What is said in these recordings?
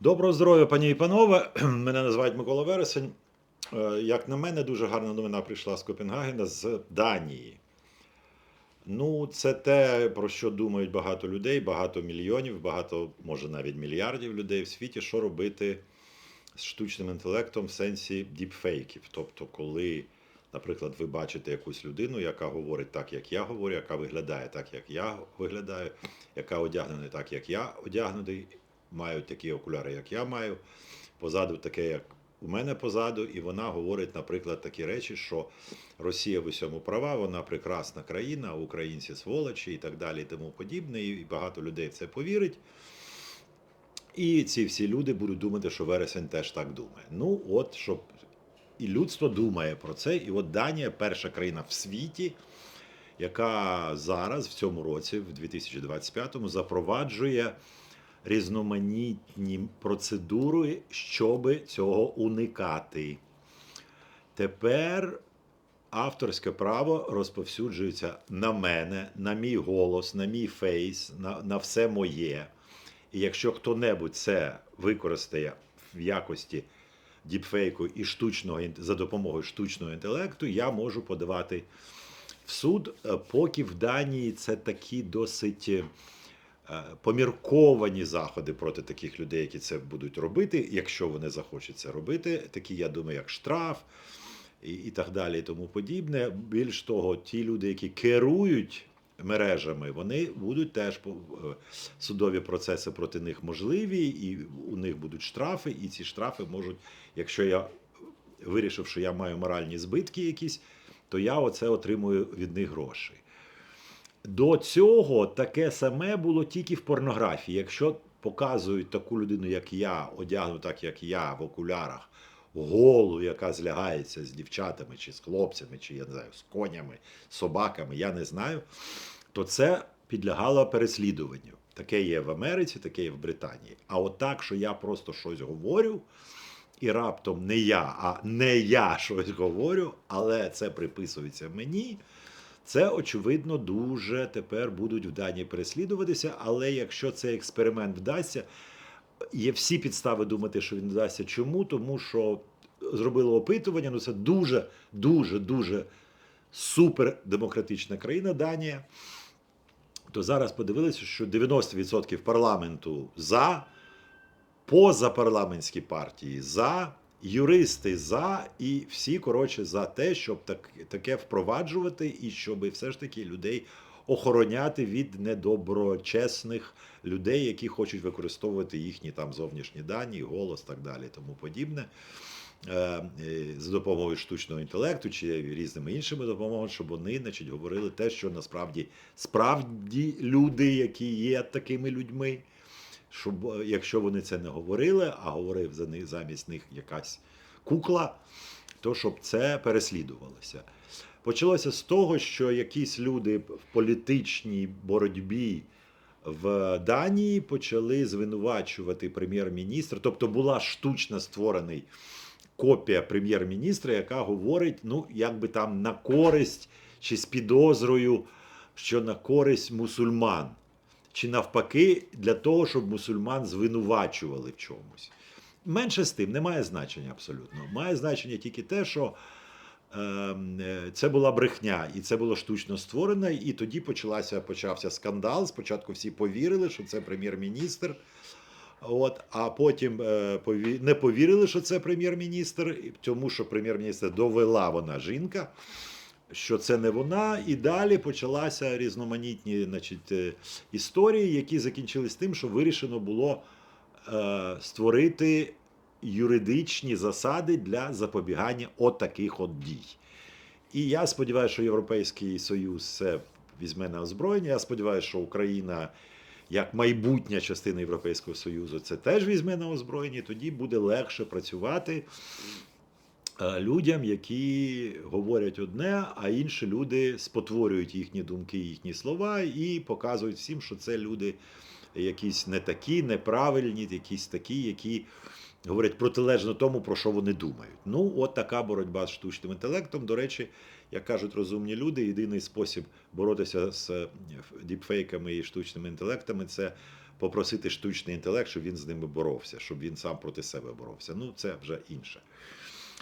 Доброго здоров'я, пані і панове. Мене називають Микола Вересень. Е, Як на мене, дуже гарна новина прийшла з Копенгагена з Данії. Ну, це те, про що думають багато людей, багато мільйонів, багато, може, навіть мільярдів людей в світі, що робити з штучним інтелектом в сенсі діпфейків. Тобто, коли, наприклад, ви бачите якусь людину, яка говорить так, як я говорю, яка виглядає так, як я виглядаю, яка одягнена так, як я одягнений, мають такі окуляри, як я маю, позаду таке, як у мене позаду, і вона говорить, наприклад, такі речі, що Росія в усьому права, вона прекрасна країна, українці сволочі і так далі, і тому подібне. І багато людей в це повірить. І ці всі люди будуть думати, що вересень теж так думає. Ну, от щоб і людство думає про це. І от Данія перша країна в світі, яка зараз, в цьому році, в 2025-му, запроваджує різноманітні процедури, щоб цього уникати. Тепер авторське право розповсюджується на мене, на мій голос, на мій фейс, на, на все моє. І якщо хто-небудь це використає в якості діпфейку і штучного за допомогою штучного інтелекту, я можу подавати в суд, е, поки в Данії це такі досить е, помірковані заходи проти таких людей, які це будуть робити, якщо вони захочуть це робити. Такі, я думаю, як штраф і, і так далі, і тому подібне. Більш того, ті люди, які керують мережами, вони будуть теж е, судові процеси проти них можливі, і у них будуть штрафи, і ці штрафи можуть, якщо я вирішив, що я маю моральні збитки якісь, то я оце отримую від них гроші. До цього таке саме було тільки в порнографії. Якщо показують таку людину, як я, одягну так, як я, в окулярах, голу, яка злягається з дівчатами, чи з хлопцями, чи я не знаю, з конями, собаками, я не знаю, то це підлягало переслідуванню. Таке є в Америці, таке є в Британії. А от так, що я просто щось говорю, і раптом не я, а не я щось говорю, але це приписується мені. Це, очевидно, дуже тепер будуть в Данії переслідуватися. Але якщо цей експеримент вдасться, є всі підстави думати, що він вдасться. Чому? Тому що зробили опитування, ну це дуже, дуже, дуже супердемократична країна Данія. То зараз подивилися, що 90% парламенту за, позапарламентські партії за, юристи за, і всі, коротше, за те, щоб так, таке впроваджувати, і щоб все ж таки людей охороняти від недоброчесних людей, які хочуть використовувати їхні там зовнішні дані, голос, так далі, тому подібне. е, е, За допомогою штучного інтелекту чи різними іншими допомогами, щоб вони значить, говорили те, що насправді справді люди, які є такими людьми, щоб е, якщо вони це не говорили, а говорив за них замість них якась кукла, то щоб це переслідувалося. Почалося з того, що якісь люди в політичній боротьбі в Данії почали звинувачувати прем'єр-міністра, тобто була штучно створений копія прем'єр-міністра, яка говорить, ну, якби там на користь чи з підозрою, що на користь мусульман, чи навпаки, для того, щоб мусульман звинувачували в чомусь. Менше з тим, немає значення абсолютно. Має значення тільки те, що ем, е, це була брехня, і це було штучно створено. І тоді почалася, почався скандал. Спочатку всі повірили, що це прем'єр-міністр. От, а потім е, пові- не повірили, що це прем'єр-міністр, тому що прем'єр-міністр довела вона жінка, що це не вона. І далі почалася різноманітні значить, е, історії, які закінчились тим, що вирішено було е, створити юридичні засади для запобігання отаких от дій. І я сподіваюся, що Європейський Союз це візьме на озброєння. Я сподіваюся, що Україна, як майбутня частина Європейського Союзу, це теж візьме на озброєння. Тоді буде легше працювати людям, які говорять одне, а інші люди спотворюють їхні думки, їхні слова і показують всім, що це люди якісь не такі, неправильні, якісь такі, які говорять протилежно тому, про що вони думають. Ну, от така боротьба з штучним інтелектом. До речі, як кажуть розумні люди, єдиний спосіб боротися з е, діпфейками і штучними інтелектами це попросити штучний інтелект, щоб він з ними боровся, щоб він сам проти себе боровся. Ну, це вже інше.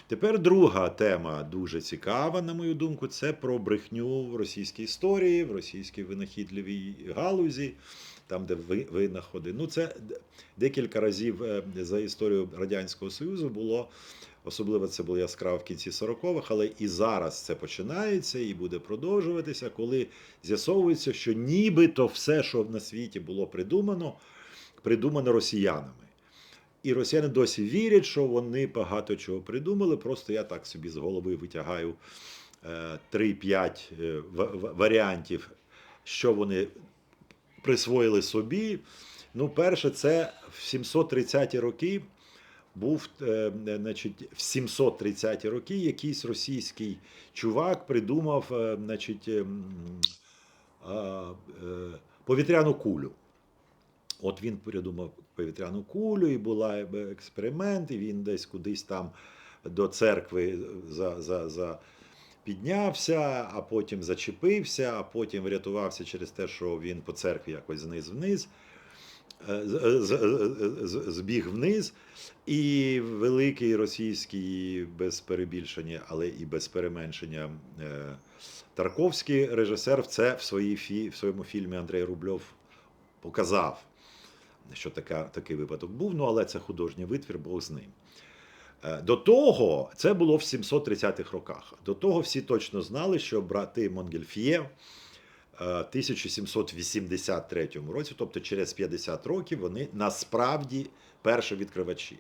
Тепер друга тема дуже цікава, на мою думку, це про брехню в російській історії, в російській винахідливій галузі, там, де ви- винаходи. Ну, це декілька разів е, за історію Радянського Союзу було, особливо це було яскраво в кінці 40-х, але і зараз це починається і буде продовжуватися, коли з'ясовується, що нібито все, що на світі було придумано, придумано росіянами. І росіяни досі вірять, що вони багато чого придумали. Просто я так собі з голови витягаю е, 3-5 е, ва- варіантів, що вони присвоїли собі. Ну, перше, це в 730-ті роки був, е, е, значить, в 730-ті роки якийсь російський чувак придумав, е, значить, ем, е, повітряну кулю. От він придумав повітряну кулю, і була е, експеримент, і він десь кудись там до церкви за, за, за піднявся, а потім зачепився, а потім врятувався через те, що він по церкві якось зниз-вниз. е, з- з- з- Збіг вниз, і великий російський, без перебільшення, але і без переменшення е, Тарковський режисер це в, своїй в своєму фільмі Андрей Рубльов показав, що така, такий випадок був, ну але це художній витвір, Бог з ним. Е, До того, це було в 730-х роках. До того всі точно знали, що брати Монгельф'є в 1783 році, тобто через 50 років, вони насправді перші відкривачі.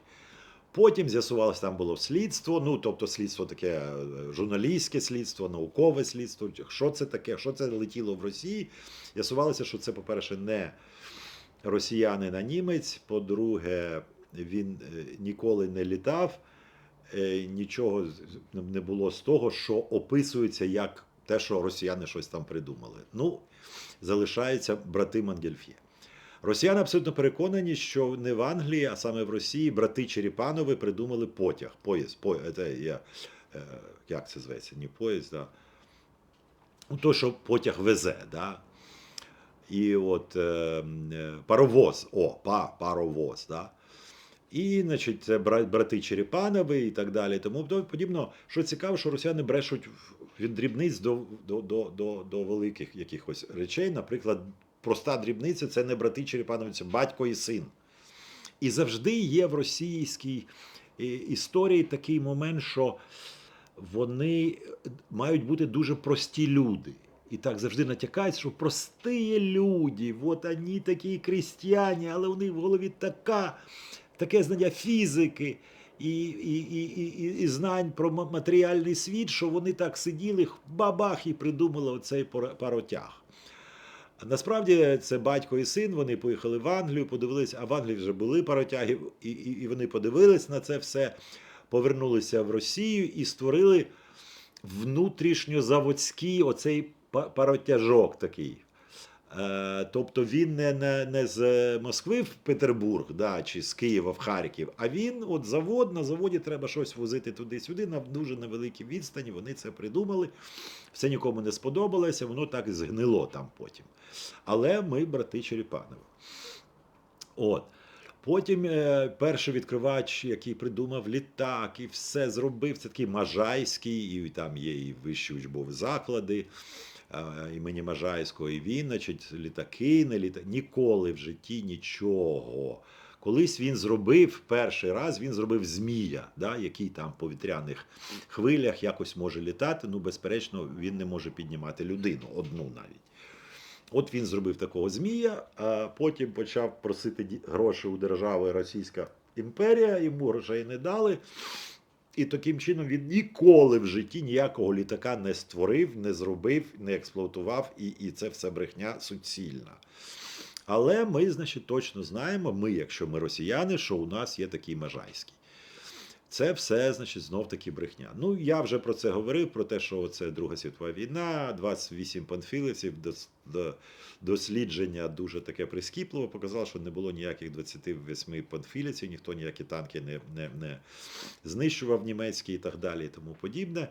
Потім з'ясувалося, там було слідство, ну тобто слідство таке е, журналістське слідство, наукове слідство. Що це таке? Що це летіло в Росії? З'ясувалося, що це, по-перше, не росіянин, а німець. По-друге, він е, ніколи не літав, е, нічого не було з того, що описується як те, що росіяни щось там придумали. Ну, залишаються брати Мангельф'є. Росіяни абсолютно переконані, що не в Англії, а саме в Росії брати Черепанови придумали потяг. Поїзд, по, це, є, е, як це зветься? Не поїзд, а ну, то, що потяг везе. Да? І от е, е, паровоз, о, па, паровоз. Да? І, значить, це бра- брати Черепанови і так далі. Тому подібно, що цікаво, що росіяни брешуть від дрібниць до, до, до, до, до великих якихось речей. Наприклад, проста дрібниця це не брати Черепанови, це батько і син. І завжди є в російській е, історії такий момент, що вони мають бути дуже прості люди. І так завжди натякають, що прості люди, от вони такі крістяні, але у них в голові така, таке знання фізики і, і, і, і, і, знань про матеріальний світ, що вони так сиділи, бабах, і придумали оцей паротяг. Насправді це батько і син, вони поїхали в Англію, подивилися, а в Англії вже були паротяги, і, і, і вони подивились на це все, повернулися в Росію і створили внутрішньозаводський оцей паротяжок такий. Е, Тобто він не, не, не з Москви в Петербург да, чи з Києва в Харків, а він от завод, на заводі треба щось возити туди-сюди, на дуже невеликій відстані. Вони це придумали. Все нікому не сподобалося, воно так згнило там потім. Але ми брати Черепанови. От. Потім е, перший відкривач, який придумав літак, і все зробив, це такий Можайський, і там є і вищі учбові заклади імені Можайського, і він, значить, літаки, не літа... ніколи в житті нічого. Колись він зробив перший раз, він зробив змія, да, який там по вітряних хвилях якось може літати. Ну, безперечно, він не може піднімати людину, одну навіть. От він зробив такого змія, а потім почав просити гроші у держави Російська імперія, йому грошей не дали. І таким чином він ніколи в житті ніякого літака не створив, не зробив, не експлуатував, і, і це все брехня суцільна. Але ми, значить, точно знаємо, ми, якщо ми росіяни, що у нас є такий Можайський. Це все, значить, знов таки брехня. Ну, я вже про це говорив, про те, що це Друга світова війна, 28 панфілівців, дос- до- дослідження дуже таке прискіпливо показало, що не було ніяких 28 панфілівців, ніхто ніякі танки не, не, не знищував німецькі і так далі, і тому подібне.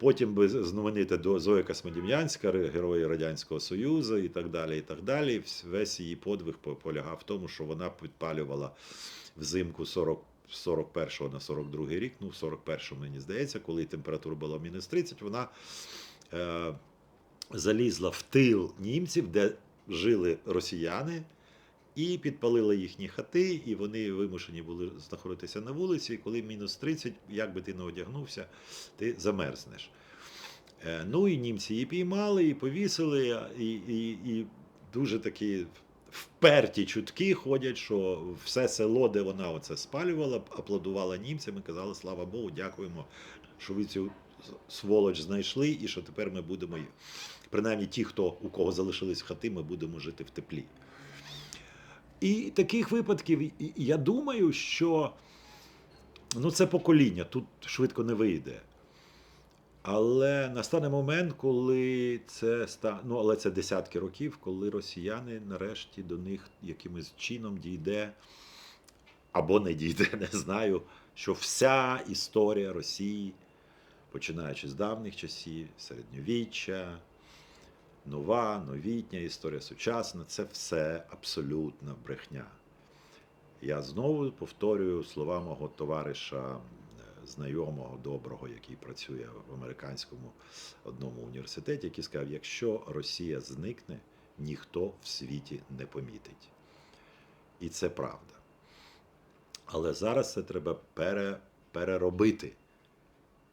Потім би знаменита Зоя Космодем'янська, ре- герої Радянського Союзу і так далі. і так далі. Весь її подвиг по- полягав в тому, що вона підпалювала взимку 40, з 41 на 42 рік, ну, в 41 мені здається, коли температура була мінус 30, вона е, залізла в тил німців, де жили росіяни, і підпалила їхні хати, і вони вимушені були знаходитися на вулиці. І коли мінус 30, як би ти не одягнувся, ти замерзнеш. Е, Ну і німці її піймали, і повісили, і, і, і дуже такі вперті чутки ходять, що все село, де вона оце спалювала, аплодувала німцям і казали, слава Богу, дякуємо, що ви цю сволоч знайшли, і що тепер ми будемо, принаймні ті, хто у кого залишились хати, ми будемо жити в теплі. І таких випадків, я думаю, що ну, це покоління, тут швидко не вийде. Але настане момент, коли це ста... ну, але це десятки років, коли росіяни нарешті до них якимось чином дійде, або не дійде, не знаю, що вся історія Росії, починаючи з давніх часів, середньовіччя, нова, новітня історія сучасна це все абсолютна брехня. Я знову повторюю слова мого товариша, знайомого, доброго, який працює в американському одному університеті, який сказав: якщо Росія зникне, ніхто в світі не помітить. І це правда. Але зараз це треба пере, переробити.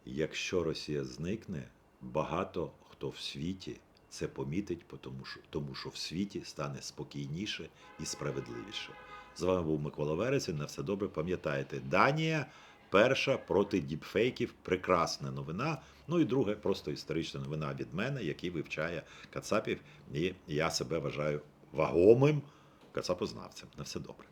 Якщо Росія зникне, багато хто в світі це помітить, тому що, тому що в світі стане спокійніше і справедливіше. З вами був Микола Вересень. На все добре. Пам'ятаєте, Данія перша проти діпфейків. Прекрасна новина. Ну і друге, просто історична новина від мене, який вивчає Кацапів. І я себе вважаю вагомим кацапознавцем. На все добре.